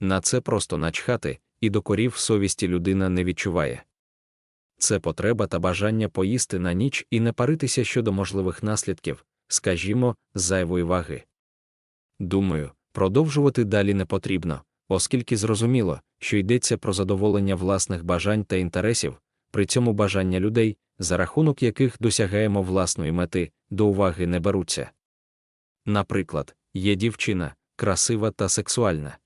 На це просто начхати, і докорів совісті людина не відчуває. Це потреба та бажання поїсти на ніч і не паритися щодо можливих наслідків, скажімо, зайвої ваги. Думаю, продовжувати далі не потрібно, оскільки зрозуміло, що йдеться про задоволення власних бажань та інтересів, при цьому бажання людей, за рахунок яких досягаємо власної мети, до уваги не беруться. Наприклад, є дівчина, красива та сексуальна.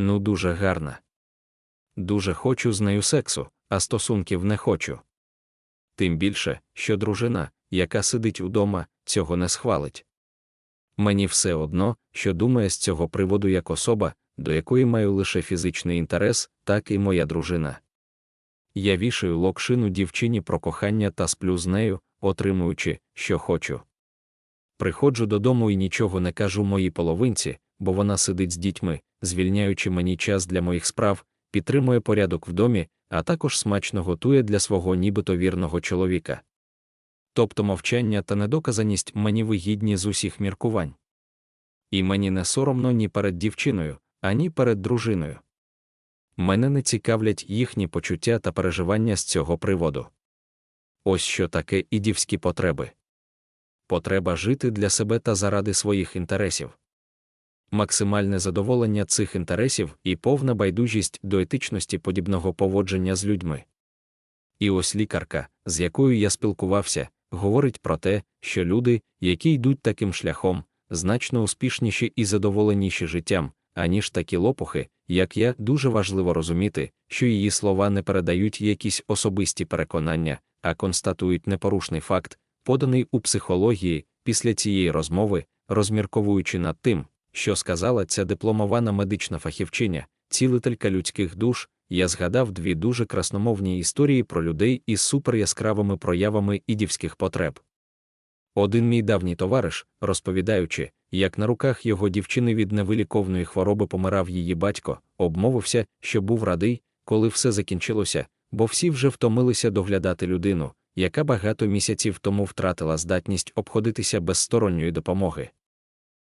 Ну, дуже гарна. Дуже хочу з нею сексу, а стосунків не хочу. Тим більше, що дружина, яка сидить удома, цього не схвалить. Мені все одно, що думає з цього приводу як особа, до якої маю лише фізичний інтерес, так і моя дружина. Я вішаю локшину дівчині про кохання та сплю з нею, отримуючи, що хочу. Приходжу додому і нічого не кажу моїй половинці, бо вона сидить з дітьми, звільняючи мені час для моїх справ, підтримує порядок в домі, а також смачно готує для свого нібито вірного чоловіка. Тобто мовчання та недоказаність мені вигідні з усіх міркувань. І мені не соромно ні перед дівчиною, ані перед дружиною. Мене не цікавлять їхні почуття та переживання з цього приводу. Ось що таке ідівські потреби. Потреба жити для себе та заради своїх інтересів. Максимальне задоволення цих інтересів і повна байдужість до етичності подібного поводження з людьми. І ось лікарка, з якою я спілкувався, говорить про те, що люди, які йдуть таким шляхом, значно успішніші і задоволеніші життям, аніж такі лопухи, як я, дуже важливо розуміти, що її слова не передають якісь особисті переконання, а констатують непорушний факт, поданий у психології після цієї розмови, розмірковуючи над тим, що сказала ця дипломована медична фахівчиня, цілителька людських душ, я згадав дві дуже красномовні історії про людей із суперяскравими проявами ідівських потреб. Один мій давній товариш, розповідаючи, як на руках його дівчини від невиліковної хвороби помирав її батько, обмовився, що був радий, коли все закінчилося, бо всі вже втомилися доглядати людину, яка багато місяців тому втратила здатність обходитися без сторонньої допомоги.